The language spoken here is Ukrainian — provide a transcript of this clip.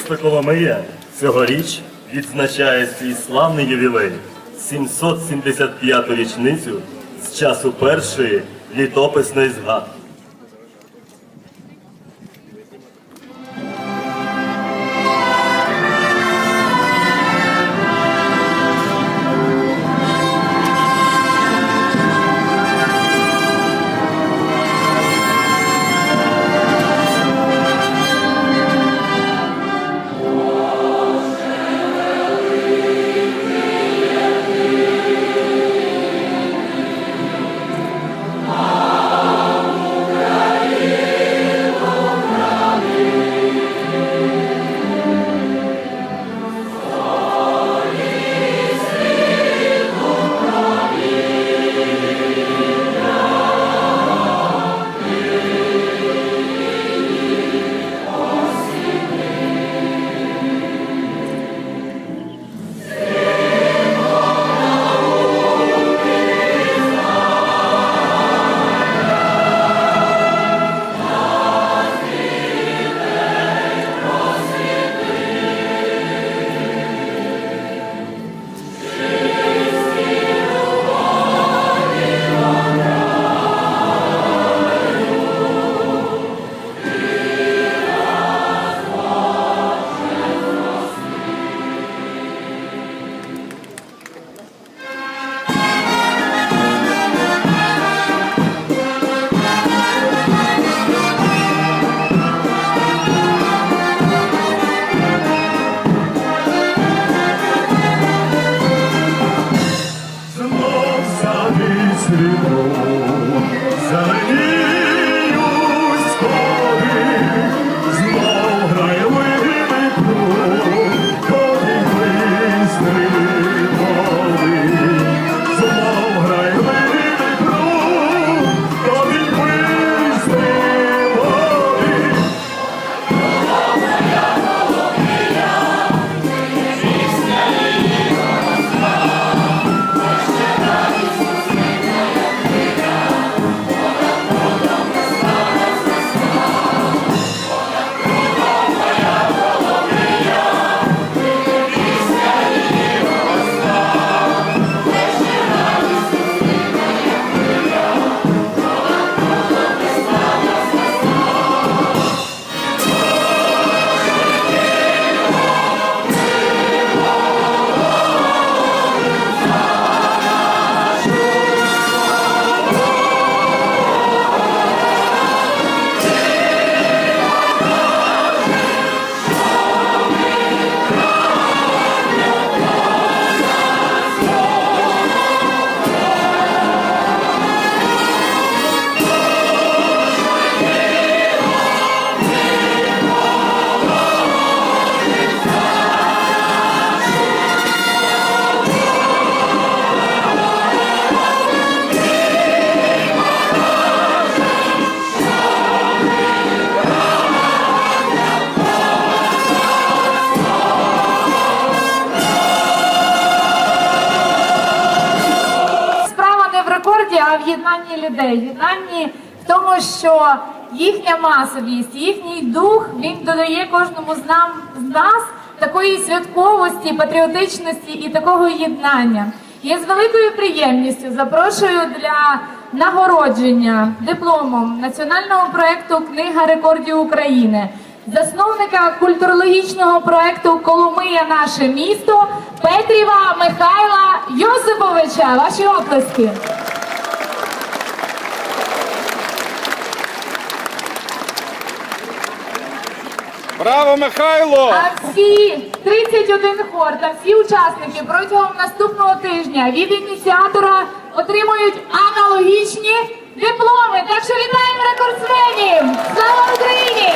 Місто Коломия цьогоріч відзначає свій славний ювілей 775-ту річницю з часу першої літописної згадки. Єднанні людей. Єднанні в тому, що їхня масовість, їхній дух він додає кожному з нам з нас такої святковості, патріотичності і такого єднання. Я з великою приємністю запрошую для нагородження дипломом національного проекту Книга рекордів України. Засновника культурологічного проекту Коломия наше місто Петріва Михайла Йосиповича. Ваші оплески. Браво, Михайло! А всі 31 хор та всі учасники протягом наступного тижня від ініціатора отримують аналогічні дипломи. Так що вітаємо рекордсменів! Слава Україні!